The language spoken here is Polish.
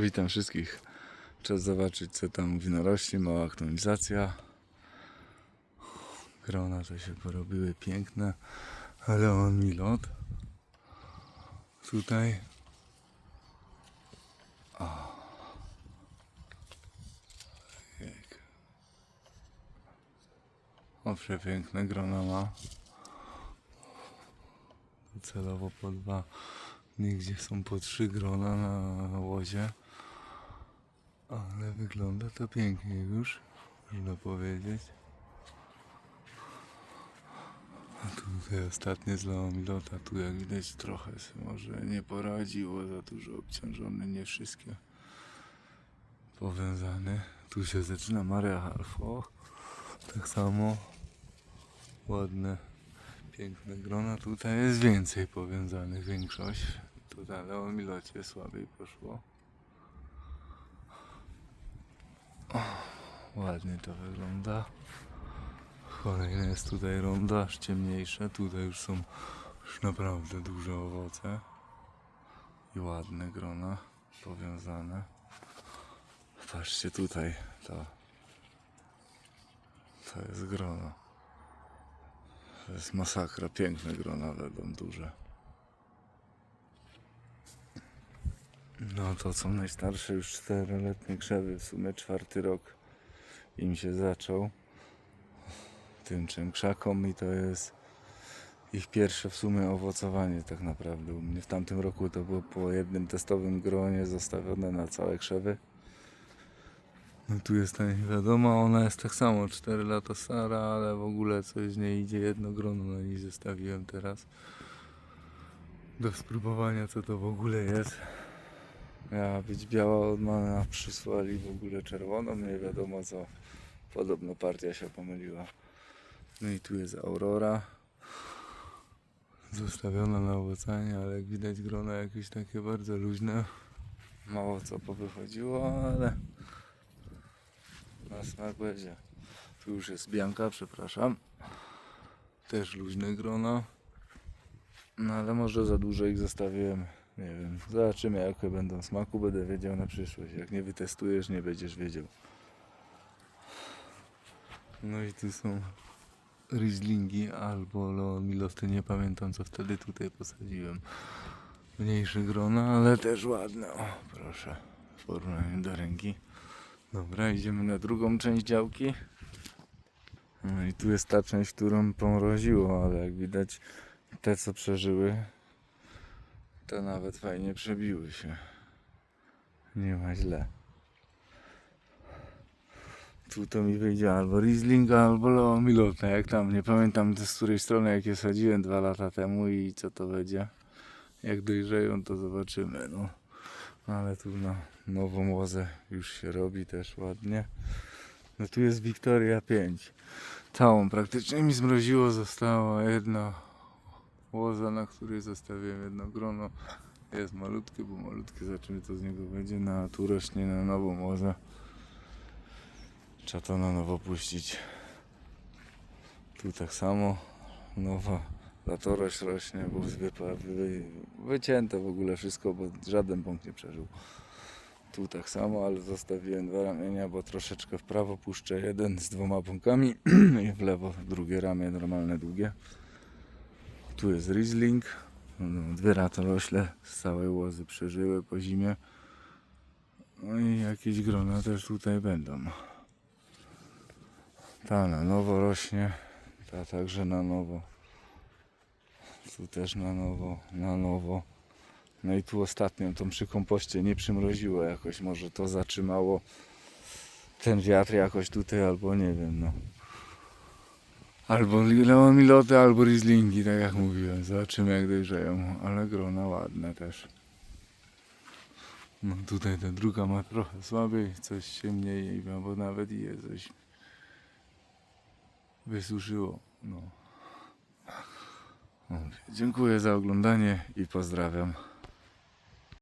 Witam wszystkich. Czas zobaczyć co tam winorośli, mała aktualizacja. Grona to się porobiły piękne, ale on mi lot. Tutaj. O. O, przepiękne grona ma. Celowo po dwa. Nigdzie są po trzy grona na łozie. Ale wygląda to pięknie już, można powiedzieć. A tutaj ostatnie zlała mi lota, tu jak widać trochę się może nie poradziło, za dużo obciążone, nie wszystkie powiązane. Tu się zaczyna Maria Harfo, tak samo ładne, piękne grona. Tutaj jest więcej powiązanych, większość. Tutaj ale o milocie słabiej poszło. Ładnie to wygląda. Kolejne jest tutaj ronda, aż ciemniejsze. Tutaj już są już naprawdę duże owoce. I ładne grona powiązane. Patrzcie tutaj, to, to jest grono. To jest masakra, piękne grona będą duże. No to są najstarsze już czteroletnie krzewy, w sumie czwarty rok im się zaczął. Tym czym krzakom i to jest ich pierwsze w sumie owocowanie tak naprawdę. U mnie w tamtym roku to było po jednym testowym gronie zostawione na całe krzewy. No tu jest ta niewiadoma, ona jest tak samo 4 lata stara, ale w ogóle coś z niej idzie, jedno grono na niej zostawiłem teraz. Do spróbowania co to w ogóle jest. Miała być biała od mamy, a przysłali w ogóle czerwoną, nie wiadomo co. Podobno partia się pomyliła. No i tu jest Aurora. Zostawiona na owocanie, ale jak widać grona jakieś takie bardzo luźne. Mało co powychodziło, ale na smak będzie. Tu już jest Bianka, przepraszam. Też luźne grona. No ale może za dużo ich zostawiłem. Nie wiem. Zobaczymy jakie będą smaku, będę wiedział na przyszłość. Jak nie wytestujesz, nie będziesz wiedział. No i tu są Rieslingi albo Leonmilosty, nie pamiętam co wtedy tutaj posadziłem. Mniejsze grona, ale też ładne. O, proszę, w porównaniu do ręki. Dobra, idziemy na drugą część działki. No i tu jest ta część, którą pomroziło, ale jak widać te co przeżyły, to nawet fajnie przebiły się. Nie ma źle. Tu to mi wyjdzie albo Riesling, albo Leo Milota, jak tam, nie pamiętam z której strony, jak je sadziłem dwa lata temu i co to będzie. Jak dojrzeją, to zobaczymy, no. No Ale tu na nową łozę już się robi też ładnie. No tu jest Wiktoria 5. Całą praktycznie mi zmroziło, została jedna łoza, na której zostawiłem jedno grono. Jest malutkie, bo malutkie, zobaczymy co z niego będzie. No a tu rośnie na nową łozę. Trzeba to na nowo puścić. Tu tak samo. Nowa latorość rośnie, bo wy, wycięte w ogóle wszystko, bo żaden bąk nie przeżył. Tu tak samo, ale zostawiłem dwa ramienia, bo troszeczkę w prawo puszczę jeden z dwoma bąkami i w lewo drugie ramię normalne, długie. Tu jest Riesling. No, Dwie ratorośle z całej łozy przeżyły po zimie. No i jakieś grona też tutaj będą. Ta na nowo rośnie, ta także na nowo. Tu też na nowo, na nowo. No i tu ostatnią tą przy kompoście nie przymroziło jakoś, może to zatrzymało ten wiatr jakoś tutaj, albo nie wiem, no. Albo leomiloty, albo rieslingi, tak jak mówiłem. Zobaczymy jak dojrzeją, ale grona ładne też. No tutaj ta druga ma trochę słabiej, coś się mniej, bo nawet i jest coś wysuszyło. No. Dziękuję za oglądanie i pozdrawiam.